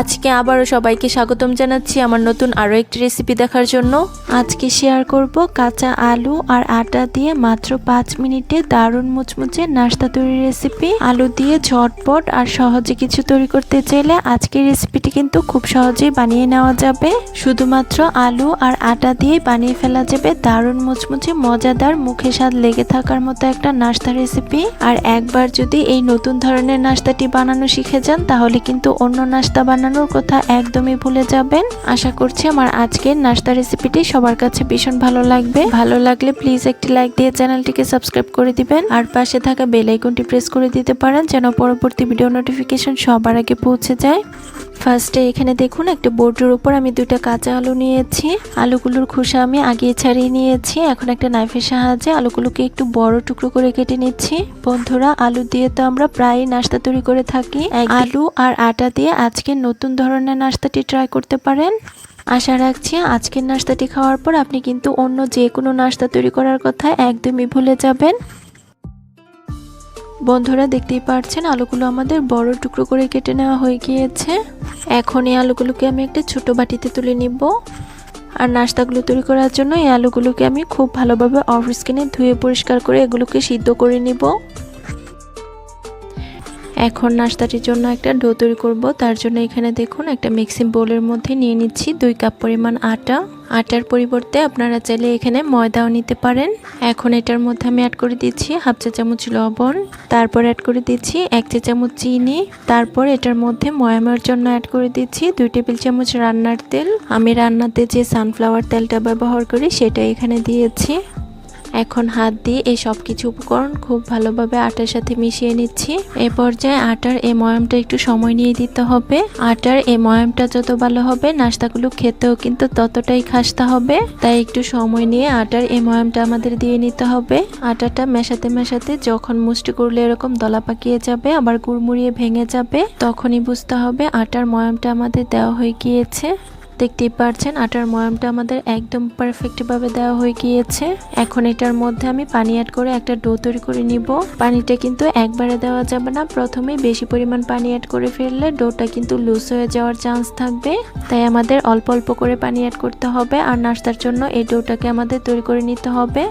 আজকে আবারও সবাইকে স্বাগতম জানাচ্ছি আমার নতুন আরও একটি রেসিপি দেখার জন্য। আজকে শেয়ার করব কাঁচা আলু আর আটা দিয়ে মাত্র পাঁচ মিনিটে দারুণ মুচমুচে নাস্তা তৈরির রেসিপি আলু দিয়ে ঝটপট আর সহজে কিছু তৈরি করতে চাইলে আজকের রেসিপিটি কিন্তু খুব সহজেই বানিয়ে নেওয়া যাবে। শুধুমাত্র আলু আর আটা দিয়ে বানিয়ে ফেলা যাবে দারুণ মুচমুচে মজাদার মুখে স্বাদ লেগে থাকার মতো একটা নাস্তা রেসিপি আর একবার যদি এই নতুন ধরনের নাস্তাটি বানানো শিখে যান তাহলে কিন্তু অন্য নাস্তা বানানোর কথা একদমই ভুলে যাবেন। আশা করছি আমার আজকের নাস্তা রেসিপিটি সবার কাছে ভীষণ ভালো লাগবে। ভালো লাগলে প্লিজ একটি লাইক দিয়ে চ্যানেলটিকে সাবস্ক্রাইব করে দিবেন। আর পাশে থাকা বেল আইকনটি প্রেস করে দিতে পারেন যেন পরবর্তী ভিডিও নোটিফিকেশন সবার আগে পৌঁছে যায়। ফার্স্টে এখানে দেখুন, একটা বোর্ডের উপর আমি দুইটা কাঁচা আলু নিয়েছি। আলুগুলোর খোসা আমি আগিয়ে ছাড়িয়ে নিয়েছি। এখন একটা নাইফের সাহায্যে আলুগুলোকে একটু বড় টুকরো করে কেটে নিচ্ছি। বন্ধুরা, আলু দিয়ে তো আমরা প্রায়ই নাস্তা তৈরি করে থাকি। আলু আর আটা দিয়ে আজকে নতুন ধরনের নাস্তাটি ট্রাই করতে পারেন। আশা রাখছি আজকের নাস্তাটি খাওয়ার পর আপনি কিন্তু অন্য যে কোনো নাস্তা তৈরি করার কথা একদমই ভুলে যাবেন। বন্ধুরা দেখতেই পারছেন, আলুগুলো আমাদের বড় টুকরো করে কেটে নেওয়া হয়ে গিয়েছে। এখন এই আলুগুলোকে আমি একটা ছোট বাটিতে তুলে নিব। আর নাস্তাগুলো তৈরি করার জন্য এই আলুগুলোকে আমি খুব ভালোভাবে অফ স্কিনে ধুয়ে পরিষ্কার করে এগুলোকে সিদ্ধ করে নিব। এখন নাস্তাটির জন্য একটা ডো তৈরি করব। তার জন্য এখানে দেখুন একটা মিক্সিং বোলের মধ্যে নিয়ে নিচ্ছি দুই কাপ পরিমাণ আটা। আটার পরিবর্তে আপনারা চাইলে এখানে ময়দাও নিতে পারেন। এখন এটার মধ্যে আমি অ্যাড করে দিচ্ছি হাফ চা চামচ লবণ। তারপর অ্যাড করে দিচ্ছি এক চা চামচ চিনি। তারপর এটার মধ্যে ময়ামের জন্য অ্যাড করে দিচ্ছি দুই টেবিল চামচ রান্নার তেল। আমি রান্নাতে যে সানফ্লাওয়ার তেলটা ব্যবহার করি সেটা এখানে দিয়েছি। এখন হাত দিয়ে এই সব কিছু উপকরণ খুব ভালোভাবে আটার সাথে মিশিয়ে নিচ্ছি। এ পর্যায়ে আটার এই ময়ামটা একটু সময় নিয়ে দিতে হবে। আটার এই ময়ামটা যত ভালো হবে নাস্তাগুলো খেতেও কিন্তু ততটাই খাসতে হবে। তাই একটু সময় নিয়ে আটার এই ময়ামটা আমাদের দিয়ে নিতে হবে। আটাটা মেশাতে মেশাতে যখন মুষ্টি করলে এরকম দলা পাকিয়ে যাবে, আবার গুড়মুড়িয়ে ভেঙে যাবে, তখনই বুঝতে হবে আটার ময়ামটা আমাদের দেওয়া হয়ে গিয়েছে। দেখতেই পারছেন, আটার ময়ামটা আমাদের একদম পারফেক্টভাবে দেওয়া হয়ে গিয়েছে। এখন এটার মধ্যে আমি পানি অ্যাড করে একটা ডো তৈরি করে নিব। পানিটা কিন্তু একবারে দেওয়া যাবে না। প্রথমেই বেশি পরিমাণ পানি অ্যাড করে ফেললে ডোটা কিন্তু লুজ হয়ে যাওয়ার চান্স থাকবে। তাই আমাদের অল্প অল্প করে পানি অ্যাড করতে হবে। আর নাস্তার জন্য এই ডোটাকে আমাদের তৈরি করে নিতে হবে।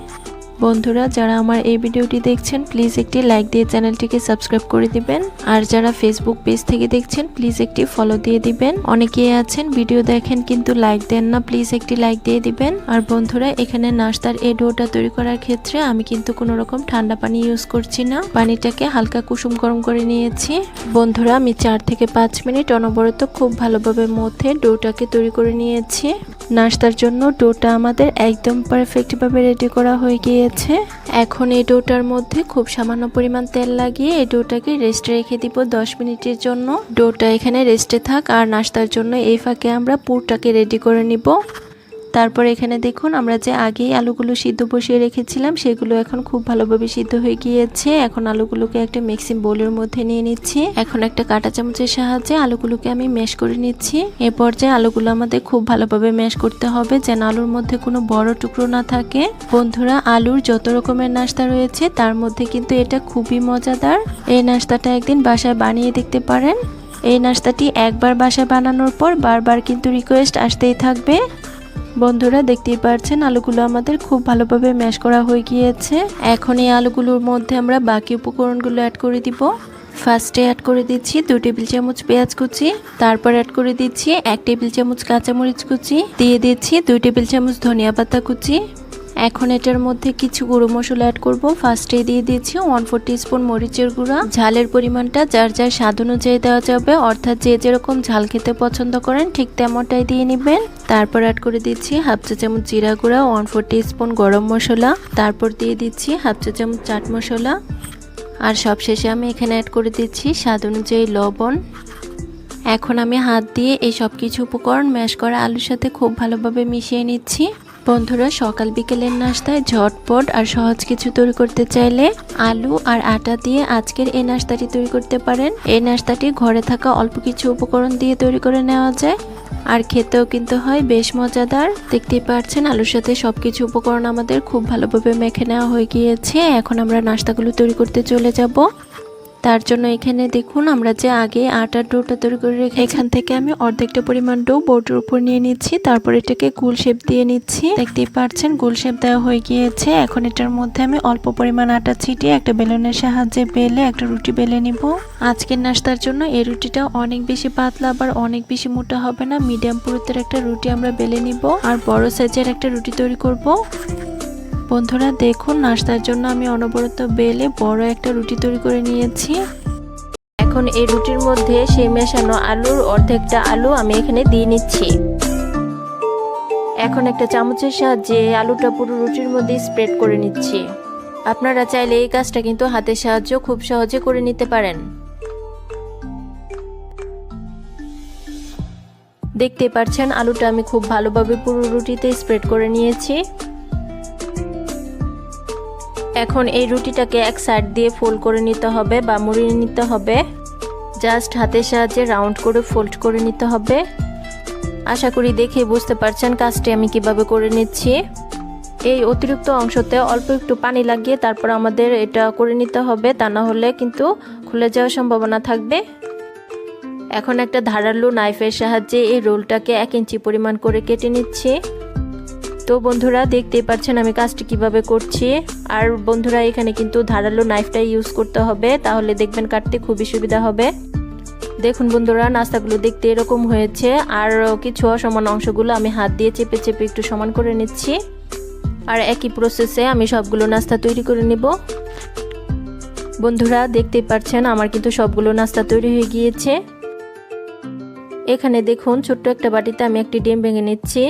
বন্ধুরা, যারা আমার এই ভিডিওটি দেখছেন প্লিজ একটি লাইক দিয়ে চ্যানেলটিকে সাবস্ক্রাইব করে দিবেন। আর যারা ফেসবুক পেজ থেকে দেখছেন প্লিজ একটি ফলো দিয়ে দিবেন। অনেকেই আছেন ভিডিও দেখেন কিন্তু লাইক দেন না প্লিজ একটি লাইক দিয়ে দিবেন। আর বন্ধুরা, এখানে নাস্তার এই ডোটা তৈরি করার ক্ষেত্রে আমি কিন্তু কোনো রকম ঠান্ডা পানি ইউজ করছি না। পানিটাকে হালকা কুসুম গরম করে নিয়েছি। বন্ধুরা, আমি চার থেকে পাঁচ মিনিট অনবরত খুব ভালোভাবে মধ্যে ডোটাকে তৈরি করে নিয়েছি। নাস্তার জন্য ডোটা আমাদের একদম পারফেক্টভাবে রেডি করা হয়ে গিয়েছে। এখন এই ডোটার মধ্যে খুব সামান্য পরিমাণ তেল লাগিয়ে এই ডোটাকে রেস্টে রেখে দিব দশ মিনিটের জন্য। ডোটা এখানে রেস্টে থাক আর নাস্তার জন্য এই ফাঁকে আমরা পুরটাকে রেডি করে নিব। তারপর এখানে দেখুন, আমরা যে আগেই আলুগুলো সিদ্ধ বসিয়ে রেখেছিলাম, সেগুলো এখন খুব ভালোভাবে সিদ্ধ হয়ে গিয়েছে। এখন আলুগুলোকে একটা মিক্সিং বোলের মধ্যে নিয়ে নিচ্ছি। এখন একটা কাঁটা চামচের সাহায্যে আলুগুলোকে আমি ম্যাশ করে নিচ্ছি। এ পর্যায়ে আলুগুলো আমাদের খুব ভালোভাবে ম্যাশ করতে হবে, যেন আলুর মধ্যে কোনো বড় টুকরো না থাকে। বন্ধুরা, আলুর যত রকমের নাস্তা রয়েছে, তার মধ্যে কিন্তু এটা খুবই মজাদার। এই নাস্তাটা একদিন বাসায় বানিয়ে দেখতে পারেন। এই নাস্তাটি একবার বাসায় বানানোর পর বারবার কিন্তু রিকোয়েস্ট আসতেই থাকবে। বন্ধুরা, দেখতেই পাচ্ছেন আলুগুলো আমাদের খুব ভালোভাবে ম্যাশ করা হয়ে গিয়েছে। এখন এই আলুগুলোর মধ্যে আমরা বাকি উপকরণগুলো অ্যাড করে দিব। ফার্স্টে অ্যাড করে দিচ্ছি দু টেবিল চামচ পেঁয়াজ কুচি, তারপর অ্যাড করে দিচ্ছি এক টেবিল চামচ কাঁচামরিচ কুচি, দিয়ে দিচ্ছি দুই টেবিল চামচ ধনিয়া পাতা কুচি এখন এটার মধ্যে কিছু গুঁড়ো মশলা অ্যাড করব। ফার্স্টে দিয়ে দিচ্ছি ওয়ান ফোর স্পুন মরিচের গুঁড়া। ঝালের পরিমাণটা যার যার স্বাদ অনুযায়ী দেওয়া যাবে, অর্থাৎ যে যেরকম ঝাল খেতে পছন্দ করেন ঠিক তেমনটাই দিয়ে নেবেন। তারপর অ্যাড করে দিচ্ছি হাফ চা চামচ জিরা গুঁড়া ওয়ান ফোর স্পুন গরম মশলা। তারপর দিয়ে দিচ্ছি হাফ চা চামচ চাট মশলা। আর সবশেষে আমি এখানে অ্যাড করে দিচ্ছি স্বাদ অনুযায়ী লবণ। এখন আমি হাত দিয়ে এই সব কিছু উপকরণ ম্যাশ করা আলুর সাথে খুব ভালোভাবে মিশিয়ে নিচ্ছি। বন্ধুরা, সকাল বিকেলের নাস্তায় ঝটপট আর সহজ কিছু তৈরি করতে চাইলে আলু আর আটা দিয়ে আজকের এই নাস্তাটি তৈরি করতে পারেন। এই নাস্তাটি ঘরে থাকা অল্প কিছু উপকরণ দিয়ে তৈরি করে নেওয়া যায়। আর খেতেও কিন্তু হয় বেশ মজাদার। দেখতেই পাচ্ছেন, আলুর সাথে সবকিছু উপকরণ আমাদের খুব ভালোভাবে মেখে নেওয়া হয়ে গিয়েছে। এখন আমরা নাস্তাগুলো তৈরি করতে চলে যাব। তার জন্য এখানে দেখুন আমরা যে আগে আটার ডোটা তৈরি করে রেখে এখান থেকে আমি অর্ধেকটা পরিমাণ ডো বোর্ডের উপর নিয়ে নিচ্ছি তারপর এটাকে গোল শেপ দিয়ে নিচ্ছি। দেখতেই পাচ্ছেন গোল শেপ দেওয়া হয়ে গিয়েছে। এখন এটার মধ্যে আমি অল্প পরিমাণ আটা ছিটিয়ে একটা বেলুনের সাহায্যে বেলে একটা রুটি বেলে নিব। আজকের নাস্তার জন্য এই রুটিটা অনেক বেশি পাতলা আবার অনেক বেশি মোটা হবে না। মিডিয়াম পুরুত্বের একটা রুটি আমরা বেলে নিব আর বড় সাইজের একটা রুটি তৈরি করব। বন্ধুরা, দেখুন, নাস্তার জন্য আমি অনবরত বেলে বড় একটা রুটি তৈরি করে নিয়েছি। এখন এই রুটির মধ্যে সেই মেশানো আলুর অর্ধেকটা আলু আমি এখানে দিয়ে নিচ্ছি। এখন একটা চামচের সাহায্যে আলুটা পুরো রুটির মধ্যে স্প্রেড করে নিচ্ছি। আপনারা চাইলে এই কাজটা কিন্তু হাতের সাহায্য খুব সহজে করে নিতে পারেন। দেখতে পাচ্ছেন, আলুটা আমি খুব ভালোভাবে পুরো রুটিতে স্প্রেড করে নিয়েছি। এখন এই রুটিটাকে এক সাইড দিয়ে ফোল্ড করে নিতে হবে বা মুড়িয়ে নিতে হবে। জাস্ট হাতের সাহায্যে রাউন্ড করে ফোল্ড করে নিতে হবে। আশা করি দেখে বুঝতে পারছেন কাজটি আমি কীভাবে করে নিচ্ছি। এই অতিরিক্ত অংশতে অল্প একটু পানি লাগিয়ে তারপর আমাদের এটা করে নিতে হবে, তা না হলে কিন্তু খুলে যাওয়ার সম্ভাবনা থাকবে। এখন একটা ধারালো নাইফের সাহায্যে এই রোলটাকে এক ইঞ্চি পরিমাণ করে কেটে নিচ্ছি। তো বন্ধুরা দেখতেই পাচ্ছেন আমি কাজটি কীভাবে করছি। আর বন্ধুরা, এখানে কিন্তু ধারালো নাইফটাই ইউজ করতে হবে, তাহলে দেখবেন কাটতে খুবই সুবিধা হবে। দেখুন বন্ধুরা, নাস্তাগুলো দেখতে এরকম হয়েছে। আর কিছু অসমান অংশগুলো আমি হাত দিয়ে চেপে চেপে একটু সমান করে নিচ্ছি। আর একই প্রসেসে আমি সবগুলো নাস্তা তৈরি করে নিব। বন্ধুরা, দেখতেই পাচ্ছেন আমার কিন্তু সবগুলো নাস্তা তৈরি হয়ে গিয়েছে। এখানে দেখুন, ছোট্ট একটা বাটিতে আমি একটি ডিম ভেঙে নিচ্ছি।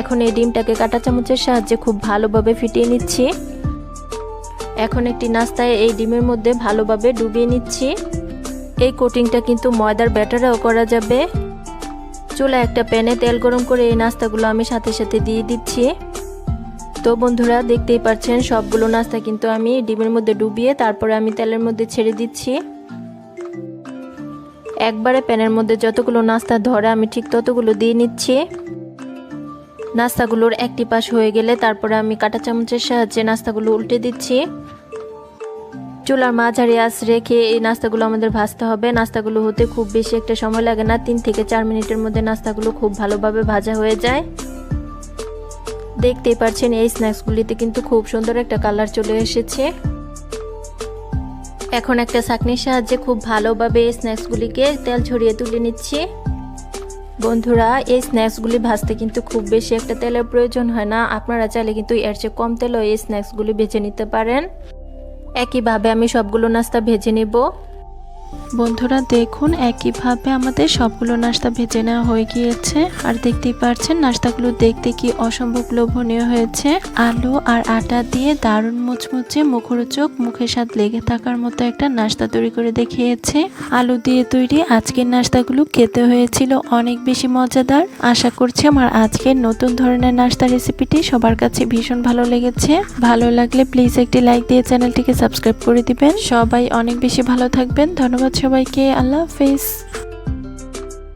এখন এই ডিমটাকে কাটা চামচের সাহায্যে খুব ভালোভাবে ফিটিয়ে নিচ্ছি। এখন একটি নাস্তায় এই ডিমের মধ্যে ভালোভাবে ডুবিয়ে নিচ্ছি। এই কোটিংটা কিন্তু ময়দার ব্যাটারেও করা যাবে। চুলা একটা প্যানে তেল গরম করে এই নাস্তাগুলো আমি সাথে সাথে দিয়ে দিচ্ছি। তো বন্ধুরা, দেখতেই পাচ্ছেন, সবগুলো নাস্তা কিন্তু আমি ডিমের মধ্যে ডুবিয়ে তারপরে আমি তেলের মধ্যে ছেড়ে দিচ্ছি। একবারে প্যানের মধ্যে যতগুলো নাস্তা ধরে আমি ঠিক ততগুলো দিয়ে নিচ্ছি। নাস্তাগুলোর একটি পাশ হয়ে গেলে তারপরে আমি কাঁটা চামচের সাহায্যে নাস্তাগুলো উল্টে দিচ্ছি। চুলার মাঝারি আঁচ রেখে এই নাস্তাগুলো আমাদের ভাজতে হবে। নাস্তাগুলো হতে খুব বেশি একটা সময় লাগে না, তিন থেকে চার মিনিটের মধ্যে নাস্তাগুলো খুব ভালোভাবে ভাজা হয়ে যায়। দেখতেই পাচ্ছেন এই স্ন্যাক্সগুলিতে কিন্তু খুব সুন্দর একটা কালার চলে এসেছে। এখন একটা ছাকনির সাহায্যে খুব ভালোভাবে এই স্ন্যাক্সগুলিকে তেল ছড়িয়ে তুলে নিচ্ছি। বন্ধুরা, এই স্ন্যাক্সগুলি ভাজতে কিন্তু খুব বেশি একটা তেলের প্রয়োজন হয় না। আপনারা চাইলে কিন্তু এর চেয়ে কম তেলেও এই স্ন্যাক্সগুলি ভেজে নিতে পারেন। একইভাবে আমি সবগুলো নাস্তা ভেজে নেব। বন্ধুরা, দেখুন একইভাবে আমাদের সবগুলো নাস্তা ভেজে নেওয়া হয়ে গিয়েছে। আর দেখতেই পাচ্ছেন, নাস্তাগুলো দেখতে কি অসম্ভব লোভনীয় হয়েছে। আলু আর আটা দিয়ে দারুণ মুচমুচে মুখরোচক, মুখের স্বাদ লেগে থাকার মতো একটা নাস্তা তৈরি করে দেখিয়েছে। আলু দিয়ে তৈরি আজকের নাস্তাগুলো খেতে হয়েছিল অনেক বেশি মজাদার। আশা করছি আমার আজকের নতুন ধরনের নাস্তা রেসিপিটি সবার কাছে ভীষণ ভালো লেগেছে। ভালো লাগলে প্লিজ একটি লাইক দিয়ে চ্যানেলটিকে সাবস্ক্রাইব করে দিবেন। সবাই অনেক বেশি ভালো থাকবেন। ধন্যবাদ সবাইকে। আল্লাহ হাফেজ।